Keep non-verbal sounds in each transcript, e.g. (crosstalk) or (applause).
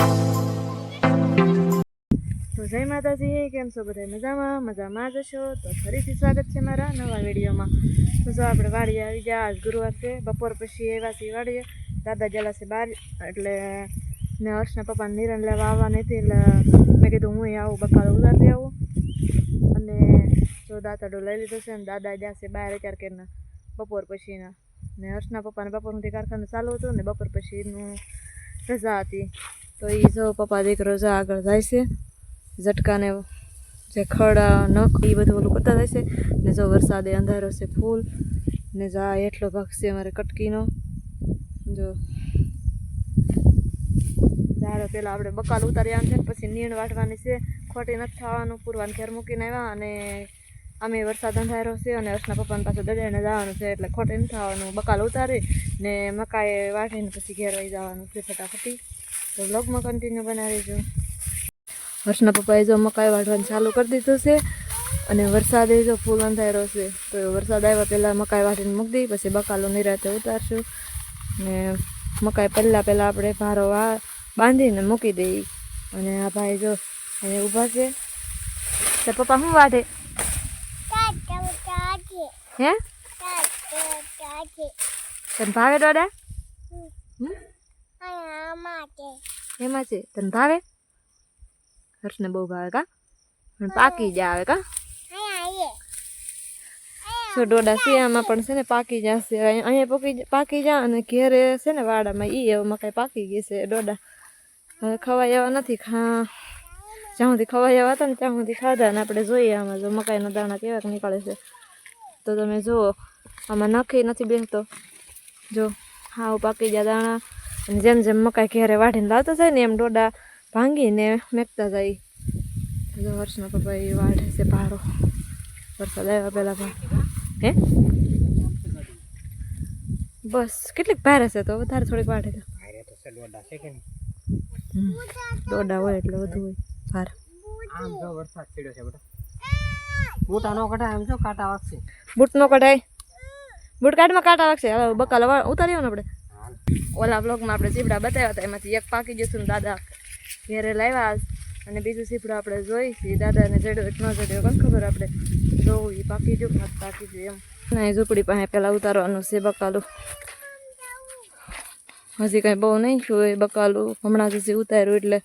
તો જય માતાજી, કેમ છો બધા મજામાં? મજામાં જ હશો તો ફરીથી સ્વાગત છે મારા નવા વિડીયોમાં. તો જો આપણે વાડીએ આવી ગયા, આજ ગુરુવાર છે. બપોર પછી એવા છીએ વાડીએ. દાદા ગયેલા છે બહાર, એટલે ને હર્ષના પપ્પાને નિરણ લેવા આવવાની હતી એટલે મેં કીધું હું આવું, બકાલો ઉતારતી આવું. અને જો દાતાડો લઈ લીધો છે ને દાદા ગયા છે બહાર અત્યારે કેરના બપોર પછીના. ને હર્ષના પપ્પાને બપોર સુધી કારખાનું ચાલુ હતું ને બપોર પછીનું રજા હતી. તો એ જો પપ્પા દીકરો જો આગળ જાય છે, ઝટકાને જે ખડા, નખ એ બધું ઓલું કરતા જાય છે. ને જો વરસાદે અંધારો છે ફૂલ, ને જા એટલો ભાગ છે અમારે કટકીનો. જો ધારો પહેલાં આપણે બકાલ ઉતારી આવે છે પછી નીણ વાટવાની છે. ખોટી નથી થવાનું, પૂરવાનું ઘેર મૂકીને આવ્યા અને અમે વરસાદ અંધારો છે અને હર્ષના પપ્પાને પાછું દડાઈને જવાનું છે એટલે ખોટી નથી થવાનું. બકાલ ઉતારી ને મકાઈ વાટીને પછી ઘેર વહી જવાનું છે ફટાફટી. તો બ્લોગમાં કન્ટિન્યુ બનાવીજો હર્ષના પપ્પાએ જો મકાઈ વાઢવાનું ચાલુ કરી દીધું છે અને વરસાદે જો ફૂલ અંધારો છે તો વરસાદ આવ્યા પહેલાં મકાઈ વાટીને મૂકી દઈ પછી બકાલો નિરાતે ઉતારશું. ને મકાઈ પહેલાં પહેલાં આપણે ભારો વા બાંધીને મૂકી દઈ અને આ ભાઈ જો અહીંયા ઊભા છે. તો પપ્પા શું વાઢે? હે? તને ભાવે દોડા? એમાં છે તને ભાવે હર્ષને બહુ ભાવે કા? પણ પાકી જ આવે કા? તો ડોડા શિયાળામાં પણ છે ને પાકી જશે. અહીં- અહીંયા પાકી પાકી જા અને ઘેરે છે ને વાડામાં ઈ હવે મકાઈ પાકી ગઈ છે ડોડા. હવે ખવાય એવા નથી ખા જ્યાં સુધી ખવાય એવા હતા ને ત્યાં સુધી ખાધા ને આપણે જોઈએ આમાં જો મકાઈના દાણા કેવા નીકળે છે. તો તમે જુઓ, આમાં નખી નથી બેસતો. જો, હાવ પાકી ગયા દાણા. અને જેમ જેમ મકાઈ ઘેરે વાઢીને લાવતા જાય ને એમ ડોડા ભાંગીને મેકતા જાય. જો વર્ષના પપ્પા એ વાઢે છે પારો વરસાદ આવ્યા પહેલાં પણ. હે? બસ કેટલીક ભારે છે તો વધારે થોડીક વાઢે તો ડોડા છે દોડા કે દોડા હોય એટલે વધુ હોય ભાર. આમ જો વરસાદ પડ્યો છે બેટા મોટા નો કઢાય આમ જો કાંટા વાગશે. બૂટ નો કઢાય. બૂટ કાઢમાં કાંટા વાગશે. હવે બકાલ ઉતાર્યો ને આપણે. ઓલા વ્લોગમાં આપણે સીપડા બતાવ્યા હતા. એમાંથી એક પાકી જશું દાદા ઘેરે લાવ્યા અને બીજું સીપડું આપણે જોઈશું દાદાને જડ્યો ન જડ્યો. કોણ ખબર આપણે? જોવું એ પાકી જો પાકી જો એમ. ના ઝૂંપડી પાસે પહેલાં ઉતારવાનું છે બકાલું. હજી કાંઈ બહુ નહીં થયું એ બકાલું. હમણાં હજી ઉતાર્યું એટલે.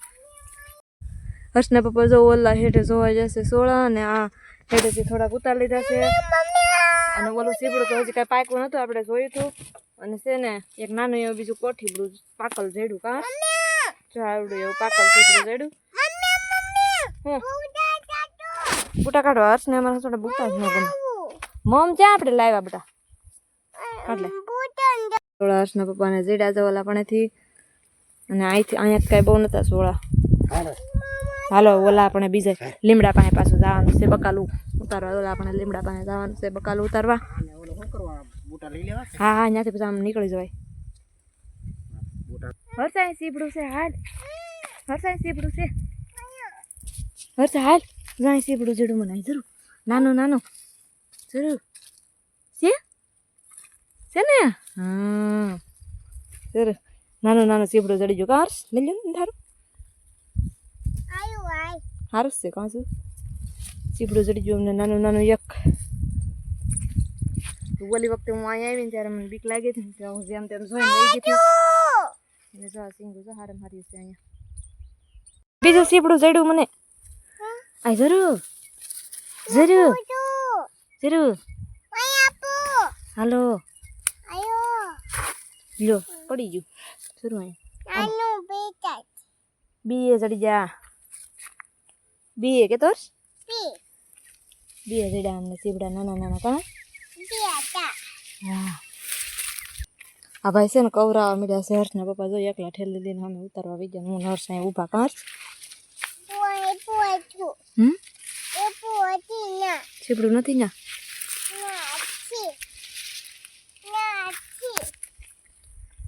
હર્ષના પપ્પા જો ઓલા હેઠે જોવા જશે સોળા અને આ હેઠેથી થોડાક ઉતાર લીધા છે. અને ઓલું સીબડું તો હજી કાંઈ પાક્યું નહોતું, આપણે જોયું હતું. અને છે ને, એક નાનું એવું બીજું કોઠીબડું પાકલ જડ્યું કા? આવડું એવું, પાકલ સીબડું જડ્યું હું? બુટા કાઢવા હર્ષને અમારા થોડા બુટા જ ન ગમે. મમ ક્યાં આપણે લાવ્યા બેટા? એટલે થોડા હર્ષના પપ્પાને જેડા જવાલા પણેથી. અને અહીંથી અહીંયા કાંઈ બહુ નતા સોળા. હાલો ઓલા આપણે બીજે લીમડા પાસે પાછું જવાનું છે બકાલું ઉતારવા. ઓલા આપણે લીમડા પાસે જવાનું છે બકાલું ઉતારવા. હા હા ત્યાંથી પછી આમ નીકળી જવાય. હરસાઈ સીપડું છે હાલ. હરસાઈ સીપડું છે. હરસા હાલ. જાય સીપડું જેડું મને જરૂર. નાનું નાનું. જરૂર. છે? છે ને? હા. જરૂર. નાનું નાનું સીપડું જડી ગયું. હર્ષ? લઈ લો ને તારું સારું જ છે કાં છું સીપડું જડી ગયું અમને નાનું નાનું એક ઓલી વખતે હું અહીંયા આવીને ત્યારે મને બીક લાગી હતી ને તો હું જેમ તેમ જોઈને લઈ ગઈ હતી અને જો આ સિંગુ જો હારે મારી છે અહીંયા બીજું સીપડું જડ્યું મને આ જરૂર જરૂર જરૂર હાલો લ્યો પડી ગયું જરૂર અહીંયા બી એ ચડી જા બી કે તોર બી ચડ્યા અમને સીબડા નાના નાના કાં હા આ ભાઈ છે ને કવરાવા મીડ્યા છે હર્ષના પપ્પા જો એકલા ઠેલી લઈને અમે ઉતારવા આવી ગયા હું હર્ષ અહીં ઊભા કાં છીપડું નથી ના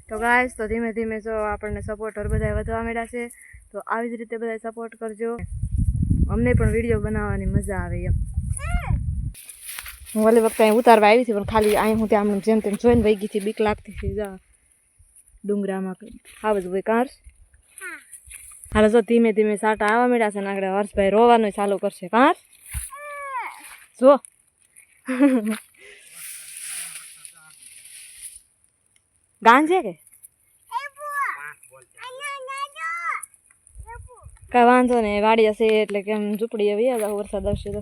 તો ગાય તો ધીમે ધીમે જો આપણને સપોર્ટર બધા વધવા મળ્યા છે તો આવી જ રીતે બધા સપોર્ટ કરજો અમને પણ વીડિયો બનાવવાની મજા આવે એમ. હું ઓલી વખતે અહીં ઉતારવા આવી હતી, પણ ખાલી અહીં હું ત્યાં જેમ તેમ જોઈને વહી ગઈ હતી, બીક લાગતી હતી. જા, ડુંગરામાં આવે જ હોય કાર હાલો, જો ધીમે ધીમે સાટા આવવા મળ્યા છે ને આગળ હર્ષભાઈ રોવાનું ચાલુ કરશે. કાંસ જો. (laughs) ગાંજે કે? કઈ વાંધો નહીં વાડી હશે એટલે કેમ ઝૂંપડી આવી જાવ વરસાદ આવશે તો.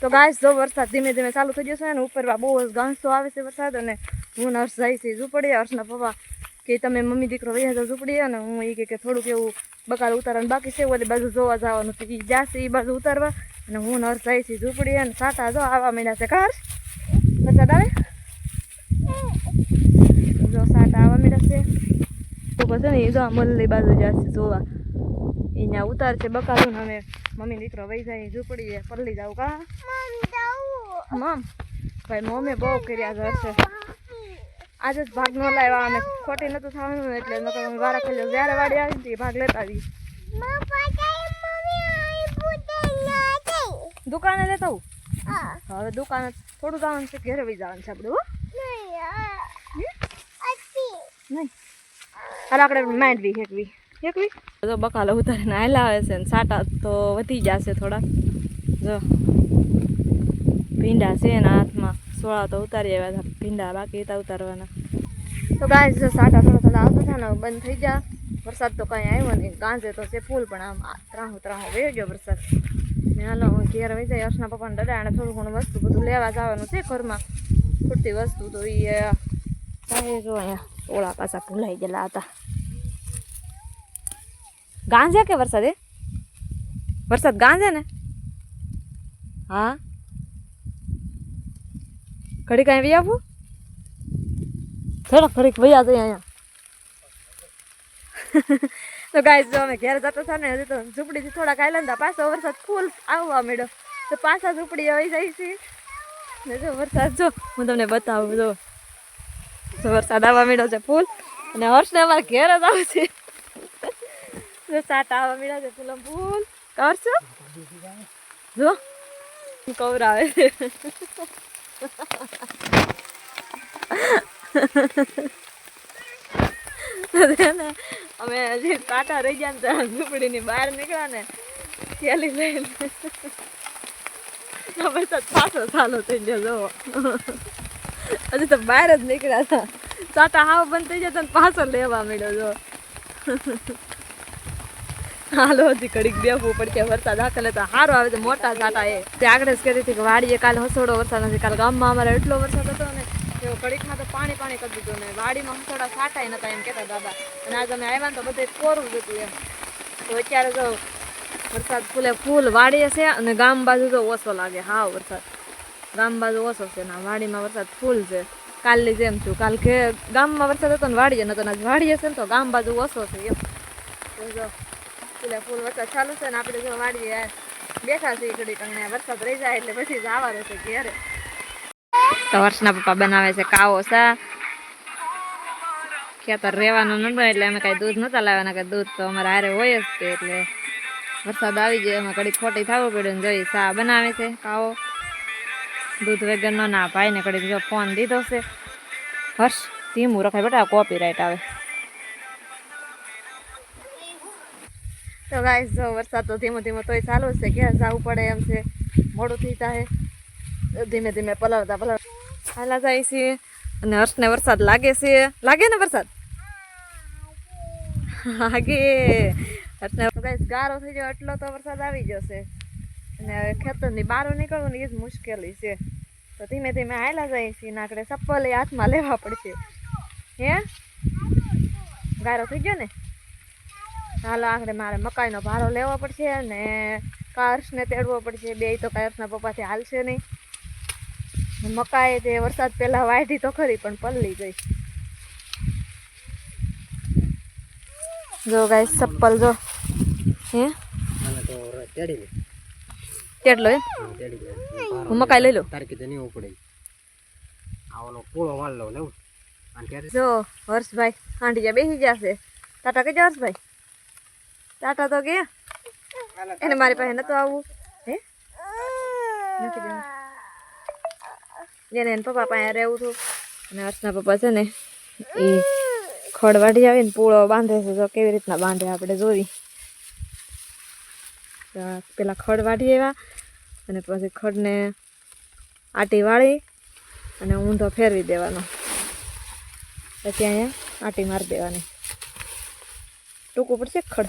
તો ગાય જો વરસાદ ધીમે ધીમે ચાલુ થઈ જશે ને ઉપર બહુ જ ગાંસો આવે છે વરસાદ અને હું હર્ષ જાય છે ઝૂંપડી હર્ષના પપ્પા કે તમે મમ્મી દીકરો વૈયા જાવ ઝૂંપડી અને હું એ કે થોડુંક એવું બકાલ ઉતારવાનું બાકી છે, ઓલી બાજુ જોવા જવાનું છે. એ જાશે એ બાજુ ઉતારવા અને હું ને જાય છે ઝૂંપડી અને સાટા જો આવા મહિના છે કાર વરસાદ આવે જો સાટા આવવા માંડ્યા છે તો પછી ને એ જો મલ્લી બાજુ જશે જોવા. અહીંયા ઉતાર છે બકાલું ને અમે મમ્મી દીકરો વહી જાય ઝૂંપડી પલ્લી જાવ કા? મમ ભાઈ મમ્મી બહુ કર્યા ઘર છે. આજે જ ભાગ ન લાવ્યા અમે. ખોટી નતું થવાનું એટલે નકર અમે વારા ખાલી જ્યારે વાડી આવી ને ભાગ લેતા આવી દુકાને લેતા હું હવે દુકાને થોડું જવાનું છે ઘરે વહી જવાનું છે આપણે નહીં. હાલ આપણે માંડવી હેકવી હેકવી જો બકાલો ઉતારીને હાલા આવે છે ને સાટા તો વધી જશે થોડા જો ભીંડા છે એના હાથમાં સોળા તો ઉતારી આવ્યા હતા ભીંડા બાકી હતા ઉતારવાના તો ગાય જો સાટા થોડા થોડા આવતા હતા ને બંધ થઈ ગયા વરસાદ તો કાંઈ આવ્યો નહીં ગાંજે તો છે ફૂલ પણ આમ ત્રાહું ત્રાહું વહી ગયો વરસાદ ને હાલો હું ઘેર વહી જાય હર્ષના પપ્પાને દડાણે થોડું ઘણું વસ્તુ બધું લેવા જવાનું છે ઘરમાં ખૂટતી વસ્તુ તો એ ચાલે જો અહીંયા ઓળા પાછા ભૂલાઈ ગયેલા હતા. ગાંજે કે વરસાદ? એ વરસાદ ગાંજે ને? હા. ઘડી કાંઈ વૈયા થોડોક ઘડીક વૈયા જઈએ અહીંયા. (laughs) તો ગાય જો અમે ઘેર જતા હતા ને હજી તો ઝૂંપડીથી થોડાક આયલા હતા પાછો વરસાદ ફૂલ આવવા મળ્યો તો પાછા ઝૂંપડી આવી જાય છે. ને જો વરસાદ જો હું તમને બતાવું જો. વરસાદ આવવા મીડો છે ફૂલ. અને હર્ષને અમારા ઘેર જ આવશે સાટા આવવા મીડા છે ફૂલ ફૂલ. કરશો? જો. કવરાવે. છે અમે હજી કાંટા રહી ગયા ને ઝૂંપડીની બહાર નીકળ્યા ને થેલી લઈને વરસાદ પાછો ચાલુ થઈ ગયો જોવો હજી તો બહાર જ નીકળ્યા હતા. ચાટા હાવ બંધ થઈ જતા ને પાછો લેવા મળ્યો જો. હાલો, હજી કડીક બેવું પડશે. વરસાદ આખલે તો સારો આવે તો મોટા ચાટા એ. તે આગળ જ કરી હતી કે વાડીએ કાલે હસોડો વરસાદ નથી કાલે ગામમાં અમારે એટલો વરસાદ હતો ને એવો કડીકમાં તો પાણી પાણી કરી દીધું ને. વાડીમાં હસોડા સાટાય નતા એમ કહેતા દાદા અને આજે અમે આવ્યા ને તો બધે કોરું જ હતું એમ. તો અત્યારે તો વરસાદ ફૂલે ફૂલ, વાડીએ છે અને ગામ બાજુ તો ઓછો લાગે. હા વરસાદ. ગામ બાજુ ઓછો છે ને વાડીમાં વરસાદ ફૂલ છે. કાલની જેમ છું. કાલ કે ગામમાં વરસાદ હતો ને વાડીએ નતો આજ વાડીએ છે ને તો ગામ બાજુ ઓછો છે એમ. ફૂલે વરસાદ ચાલુ છે ને આપણે જો વાડીએ બેઠા છીએ ઘડીક અને વરસાદ રહી જાય એટલે પછી જ આવવાનું છે ઘેરે. તો વર્ષના પપ્પા બનાવે છે કાવો સા ખેતર રહેવાનું ન બને એટલે અમે કાંઈ દૂધ નહોતા લાવવાના કે દૂધ તો અમારે હારે હોય જ તે એટલે વરસાદ આવી જાય, એમાં ઘડીક ખોટી થવું પડ્યું ને જોઈ સા બનાવે છે કાવો. દૂધ વગરનો ના ભાઈને ઘડીક બીજો ફોન દીધો છે. હર્ષ ધીમું રખાય બેટા કોપી રાઈટ આવે. તો ગાઈસ જો વરસાદ તો ધીમો ધીમો તોય ચાલુ છે. કે જવું પડે એમ છે. મોડું થઈ જાય ધીમે ધીમે પલાવતા પલાવતા હાલા જાય છે. અને હર્ષને વરસાદ લાગે છે. લાગે ને વરસાદ? લાગે. હર્ષને ગારો થઈ ગયો, એટલો તો વરસાદ આવી જશે અને ખેતરની બહાર નીકળવું ને એ જ મુશ્કેલી છે. તો ધીમે ધીમે હાલા જાય છે ને આપણે ચપ્પલ હાથમાં લેવા પડશે. હે? ગારો થઈ ગયો ને? હાલો, આખરે મારે મકાઈનો ભારો લેવો પડશે અને કાર્સને તેડવો પડશે. બે તો કાર્સના પપ્પાથી હાલશે નહીં. મકાઈ તે વરસાદ પહેલાં વાઢી તો ખરી, પણ પલળી ગઈ. જો ગાય ચપ્પલ જો. હે? તો તેડી લે કેટલો એમ? હા, મકાઈ લઈ લઉં તારે કીધું નહીં ઉપડે આવનો પૂળો વાળ લો. લેવું જો હર્ષભાઈ હાંડિયા બેસી જશે ટાટા કહેજો હર્ષભાઈ? ટાટા તો ગયા. એને મારી પાસે નતું આવવું હે? નથી જવું. જેને એને પપ્પા પાસે રહેવું હતું. અને હર્ષના પપ્પા છે ને એ ખડ વાઢી આવીને પૂળો બાંધે છે. તો કેવી રીતના બાંધે આપણે જોઈ. પેલા ખડ વાઢી આવ્યા. અને પછી ખડને આટી વાળી અને ઊંધો ફેરવી દેવાનો. પછી અહીંયા આટી મારી દેવાની. ટૂંકું પડશે ખડ.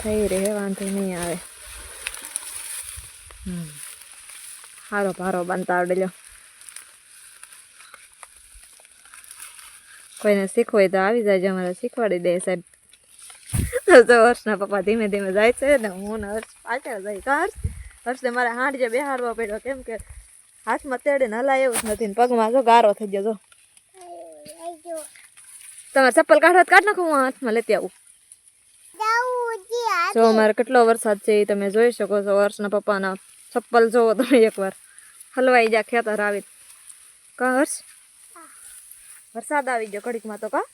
થઈ રહે, વાંધો નહીં આવે. હમ. સારો ભારો બાંધતા આવડે લ્યો. કોઈને શીખવું તો આવી જાય અમારે શીખવાડી દે સાહેબ. તો હર્ષના પપ્પા ધીમે ધીમે જાય છે ને હું ને હર્ષ પાછળ જાય. તો હર્ષ હર્ષને મારે જે બેહાડવા પડ્યો કેમ કે હાથમાં તેડે હલાય એવું જ નથી ને પગમાં જો ગારો થઈ ગયો જો. તમારે ચપ્પલ કાઢો તો કાઢ નાખો, હું હાથમાં લેતી આવું. જો અમારે કેટલો વરસાદ છે એ તમે જોઈ શકો છો, હર્ષના પપ્પાના ચપ્પલ જોવો તમે એકવાર. હલવાઈ જા ખેતર આવી કા હર્ષ? વરસાદ આવી ગયો ઘડીકમાં તો કા?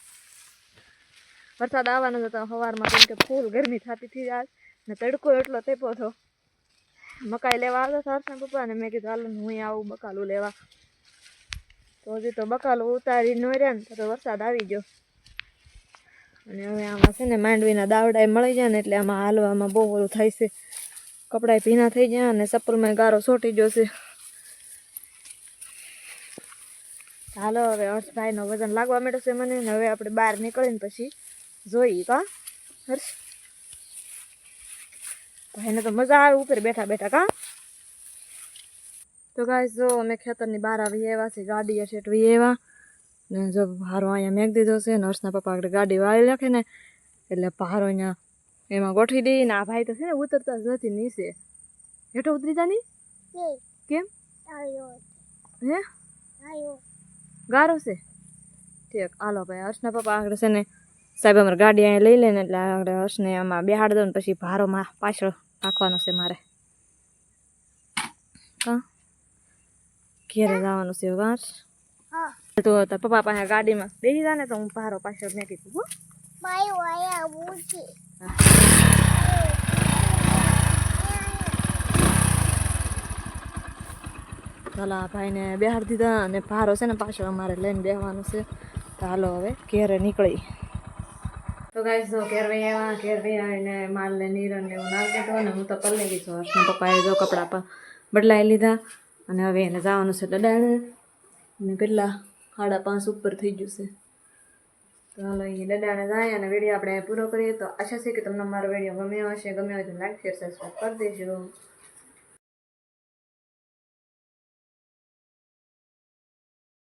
વરસાદ આવવાનો હતો સવારમાં કેમ કે ફૂલ ગરમી થતી હતી આજ. ને તડકો એટલો તેપો હતો. મકાઈ લેવા આવતો હતો પપ્પા ને મેં કીધું, હાલો હું આવું બકાલું લેવા. તો હજી તો બકાલું ઉતારી ન રહ્યા ને તો વરસાદ આવી ગયો. અને હવે આમાં છે ને માંડવીના દાવડા મળી જાય ને એટલે આમાં હાલવામાં બહુ ઓલું થાય છે. કપડાં ભીના થઈ ગયા અને ચપ્પલમાં ગારો સોટી ગયો છે. હાલો હવે હર્ષભાઈનો વજન લાગવા માંડ્યો મને હવે આપણે બહાર નીકળીને પછી જોઈએ કા? હર્ષ. ભાઈને તો મજા આવે ઉપર બેઠા બેઠા કા? તો ગાઈસ જો અમે ખેતરની બહાર આવી એવા છે ગાડી હશે એવા ને જો ભારો અહીંયા મેક દીધો છે ને હર્ષના પપ્પા આગળ ગાડી વાળી રાખે ને એટલે ભારો અહીંયા એમાં ગોઠવી દઈ ને આ ભાઈ તો છે ને ઉતરતા જ નથી નીચે. હેઠો ઉતરી જા કેમ? હે? ગારો છે? ઠીક હાલો ભાઈ હર્ષના પપ્પા આગળ છે ને સાહેબ અમારે ગાડી અહીંયા લઈ લે એટલે આગળ હર્ષને આમાં બેહાડ દો ને પછી ભારોમાં પાછળ રાખવાનો છે મારે. હા? ઘેરે જવાનું છે હર્ષ તો પપ્પા પાસે ગાડીમાં બેસી જા ને તો હું ભારો પાછળ મેં કીધું હો. ચાલો ભાઈને બેહાડી દીધા અને ભારો છે ને પાછળ અમારે લઈને બેહવાનું છે. તો હાલો હવે ઘેરે નીકળી. તો ગાઈસ કેર ભાઈ આવ્યા ઘેર વહી આવીને માલ ને નીરણ ને એવું નાખી દીધો અને હું તો કરી ગઈ છું હર્ષના પપ્પાએ જો કપડાં પર બદલાઈ લીધા અને હવે એને જવાનું છે દડાણે. અને કેટલા સાડા પાંચ ઉપર થઈ ગયું છે. તો હાલો એ દડાણે જાય અને વીડિયો આપણે પૂરો કરીએ. તો આશા છે કે તમને મારો વીડિયો ગમ્યો હશે. ગમ્યો હોય તો લાઈક શેર સબસ્ક્રાઈબ કરી દેજો.